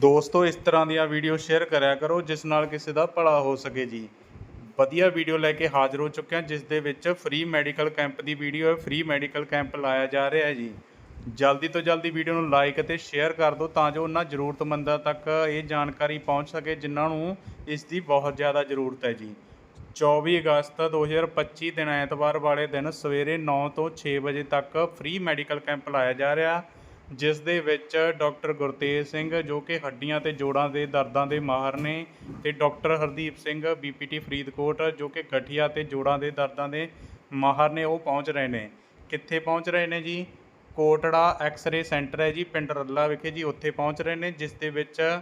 ਦੋਸਤੋ, ਇਸ ਤਰ੍ਹਾਂ ਦੀਆਂ ਵੀਡੀਓ ਸ਼ੇਅਰ ਕਰਿਆ ਕਰੋ, ਜਿਸ ਨਾਲ ਕਿਸੇ ਦਾ ਭਲਾ ਹੋ ਸਕੇ ਜੀ। ਵਧੀਆ ਵੀਡੀਓ ਲੈ ਕੇ ਹਾਜ਼ਰ ਹੋ ਚੁੱਕਿਆ ਜਿਸ ਦੇ ਵਿੱਚ ਫ੍ਰੀ ਮੈਡੀਕਲ ਕੈਂਪ ਦੀ ਵੀਡੀਓ ਹੈ। ਫ੍ਰੀ ਮੈਡੀਕਲ ਕੈਂਪ ਲਾਇਆ ਜਾ ਰਿਹਾ ਹੈ ਜੀ। ਜਲਦੀ ਤੋਂ ਜਲਦੀ ਵੀਡੀਓ ਨੂੰ ਲਾਈਕ ਅਤੇ ਸ਼ੇਅਰ ਕਰ ਦਿਓ, ਤਾਂ ਜੋ ਉਹਨਾਂ ਜ਼ਰੂਰਤਮੰਦਾਂ ਤੱਕ ਇਹ ਜਾਣਕਾਰੀ ਪਹੁੰਚ ਸਕੇ, ਜਿਨ੍ਹਾਂ ਨੂੰ ਇਸ ਦੀ ਬਹੁਤ ਜ਼ਿਆਦਾ ਜ਼ਰੂਰਤ ਹੈ ਜੀ। 24 ਅਗਸਤ 2025 ਦਿਨ ਐਤਵਾਰ ਵਾਲੇ ਦਿਨ ਸਵੇਰੇ 9 ਤੋਂ 6 ਵਜੇ ਤੱਕ ਫ੍ਰੀ ਮੈਡੀਕਲ ਕੈਂਪ ਲਾਇਆ ਜਾ ਰਿਹਾ। ਜਿਸ ਦੇ ਵਿੱਚ ਡਾਕਟਰ ਗੁਰਤੇਜ ਸਿੰਘ ਜੋ ਕਿ ਹੱਡੀਆਂ ਅਤੇ ਜੋੜਾਂ ਦੇ ਦਰਦਾਂ ਦੇ ਮਾਹਰ ਨੇ ਅਤੇ doctor Hardeep Singh B P T Faridkot ਜੋ ਕਿ ਗਠੀਆ ਅਤੇ ਜੋੜਾਂ ਦੇ ਦਰਦਾਂ ਦੇ ਮਾਹਰ ਨੇ, ਉਹ ਪਹੁੰਚ ਰਹੇ ਨੇ। ਕਿੱਥੇ ਪਹੁੰਚ ਰਹੇ ਨੇ ਜੀ? ਕੋਟੜਾ ਐਕਸ-ਰੇ ਸੈਂਟਰ ਹੈ ਜੀ, ਪਿੰਡ ਰੱਲਾ ਵਿਖੇ ਜੀ, ਉੱਥੇ ਪਹੁੰਚ ਰਹੇ ਨੇ, ਜਿਸ ਦੇ ਵਿੱਚ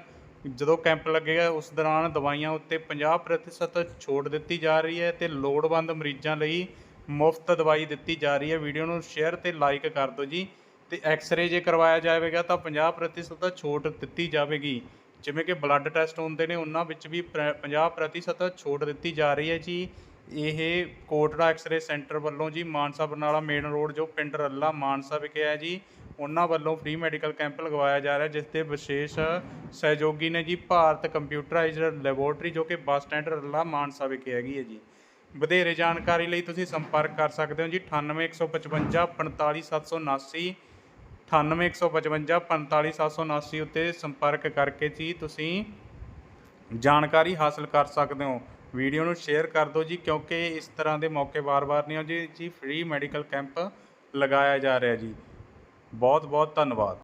ਜਦੋਂ ਕੈਂਪ ਲੱਗੇਗਾ ਉਸ ਦੌਰਾਨ ਦਵਾਈਆਂ ਉੱਤੇ 50% ਛੋਟ ਦਿੱਤੀ ਜਾ ਰਹੀ ਹੈ ਤੇ ਲੋੜਵੰਦ ਮਰੀਜ਼ਾਂ ਲਈ ਮੁਫਤ ਦਵਾਈ ਦਿੱਤੀ ਜਾ ਰਹੀ ਹੈ। ਵੀਡੀਓ ਨੂੰ ਸ਼ੇਅਰ ਤੇ ਲਾਈਕ ਕਰ ਦਿਓ ਜੀ। ਤੇ ਐਕਸ-ਰੇ ਜੇ ਕਰਵਾਇਆ ਜਾਵੇਗਾ ਤਾਂ 50% ਛੋਟ ਦਿੱਤੀ ਜਾਵੇਗੀ। ਜਿਵੇਂ ਕਿ ਬਲੱਡ ਟੈਸਟ ਹੁੰਦੇ ਨੇ, ਉਹਨਾਂ ਵਿੱਚ ਵੀ ਪ੍ਰ- 50% ਛੋਟ ਦਿੱਤੀ ਜਾ ਰਹੀ ਹੈ ਜੀ। ਇਹ ਕੋਟੜਾ ਐਕਸ-ਰੇ ਸੈਂਟਰ ਵੱਲੋਂ ਜੀ, ਮਾਨਸਾ ਬਰਨਾਲਾ ਮੇਨ ਰੋਡ ਜੋ ਪਿੰਡ ਰੱਲਾ ਮਾਨਸਾ ਵਿਖੇ ਹੈ ਜੀ, ਉਹਨਾਂ ਵੱਲੋਂ ਫ੍ਰੀ ਮੈਡੀਕਲ ਕੈਂਪ ਲਗਵਾਇਆ ਜਾ ਰਿਹਾ, ਜਿਸ 'ਤੇ ਵਿਸ਼ੇਸ਼ ਸਹਿਯੋਗੀ ਨੇ ਜੀ ਭਾਰਤ ਕੰਪਿਊਟਰਾਈਜ਼ਡ ਲੈਬੋਰਟਰੀ ਜੋ ਕਿ ਬੱਸ ਸਟੈਂਡ ਰੱਲਾ ਮਾਨਸਾ ਵਿਖੇ ਹੈਗੀ ਹੈ ਜੀ। ਵਧੇਰੇ ਜਾਣਕਾਰੀ ਲਈ ਤੁਸੀਂ ਸੰਪਰਕ ਕਰ ਸਕਦੇ ਹੋ ਜੀ ਅਠਾਨਵੇਂ ਇੱਕ ਸੌ ਪਚਵੰਜਾ ਪੰਤਾਲੀ ਸੱਤ ਸੌ ਉਨਾਸੀ ਉੱਤੇ ਸੰਪਰਕ ਕਰਕੇ ਜੀ ਤੁਸੀਂ ਜਾਣਕਾਰੀ ਹਾਸਲ ਕਰ ਸਕਦੇ ਹੋ। ਵੀਡੀਓ ਨੂੰ ਸ਼ੇਅਰ ਕਰ ਦਿਓ ਜੀ, ਕਿਉਂਕਿ ਇਸ ਤਰ੍ਹਾਂ ਦੇ ਮੌਕੇ ਵਾਰ-ਵਾਰ ਨਹੀਂ ਆਉਂਦੇ ਜੀ ਫ੍ਰੀ ਮੈਡੀਕਲ ਕੈਂਪ ਲਗਾਇਆ ਜਾ ਰਿਹਾ ਜੀ। ਬਹੁਤ ਬਹੁਤ ਧੰਨਵਾਦ।